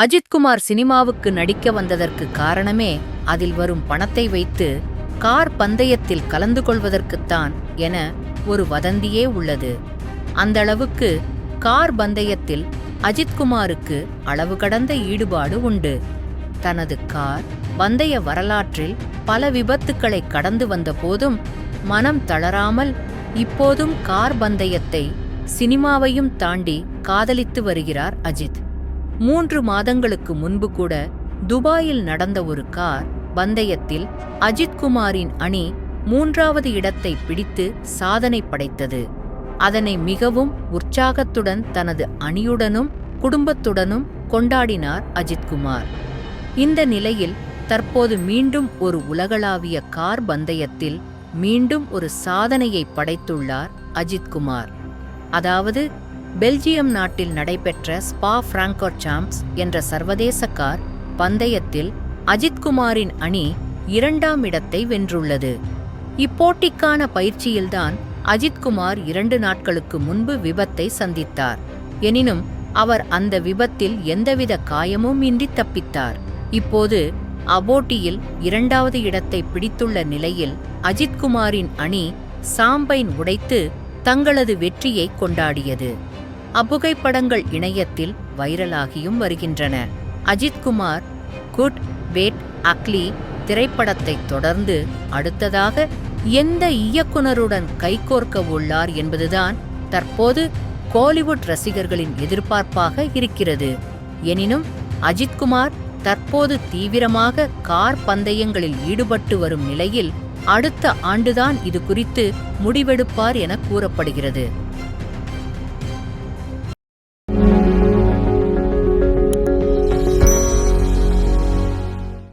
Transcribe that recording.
அஜித்குமார் சினிமாவுக்கு நடிக்க வந்ததற்கு காரணமே அதில் வரும் பணத்தை வைத்து கார் பந்தயத்தில் கலந்து கொள்வதற்குத்தான் என ஒரு வதந்தியே உள்ளது. அந்த அளவுக்கு கார் பந்தயத்தில் அஜித்குமாருக்கு அளவு கடந்த ஈடுபாடு உண்டு. தனது கார் பந்தய வரலாற்றில் பல விபத்துக்களை கடந்து வந்த போதும் மனம் தளராமல் இப்போதும் கார் பந்தயத்தை சினிமாவையும் தாண்டி காதலித்து வருகிறார் அஜித். மூன்று மாதங்களுக்கு முன்பு கூட துபாயில் நடந்த ஒரு கார் பந்தயத்தில் அஜித்குமாரின் அணி மூன்றாவது இடத்தை பிடித்து சாதனை படைத்தது. அதனை மிகவும் உற்சாகத்துடன் தனது அணியுடனும் குடும்பத்துடனும் கொண்டாடினார் அஜித்குமார் இந்த நிலையில் தற்போது மீண்டும் ஒரு உலகளாவிய கார் பந்தயத்தில் மீண்டும் ஒரு சாதனையை படைத்துள்ளார் அஜித்குமார் அதாவது பெல்ஜியம் நாட்டில் நடைபெற்ற ஸ்பா பிராங்கோர்சாம்ப்ஸ் என்ற சர்வதேச கார் பந்தயத்தில் அஜித்குமாரின் அணி இரண்டாம் இடத்தை வென்றுள்ளது. இப்போட்டிக்கான பயிற்சியில்தான் அஜித்குமார் இரண்டு நாட்களுக்கு முன்பு விபத்தை சந்தித்தார். எனினும் அவர் அந்த விபத்தில் எந்தவித காயமும் இன்றி தப்பித்தார். இப்போது அபோட்டியில் இரண்டாவது இடத்தை பிடித்துள்ள நிலையில் அஜித்குமாரின் அணி சாம்பைன் உடைத்து தங்களது வெற்றியை கொண்டாடியது. அப்புகைப்படங்கள் இணையத்தில் வைரலாகியும் வருகின்றன. அஜித்குமார் குட் பேட் அக்லி திரைப்படத்தை தொடர்ந்து அடுத்ததாக எந்த இயக்குனருடன் கைகோர்க்க உள்ளார் என்பதுதான் தற்போது கோலிவுட் ரசிகர்களின் எதிர்பார்ப்பாக இருக்கிறது. எனினும் அஜித்குமார் தற்போது தீவிரமாக கார் பந்தயங்களில் ஈடுபட்டு வரும் நிலையில் அடுத்த ஆண்டுதான் இது குறித்து முடிவெடுப்பார் என கூறப்படுகிறது.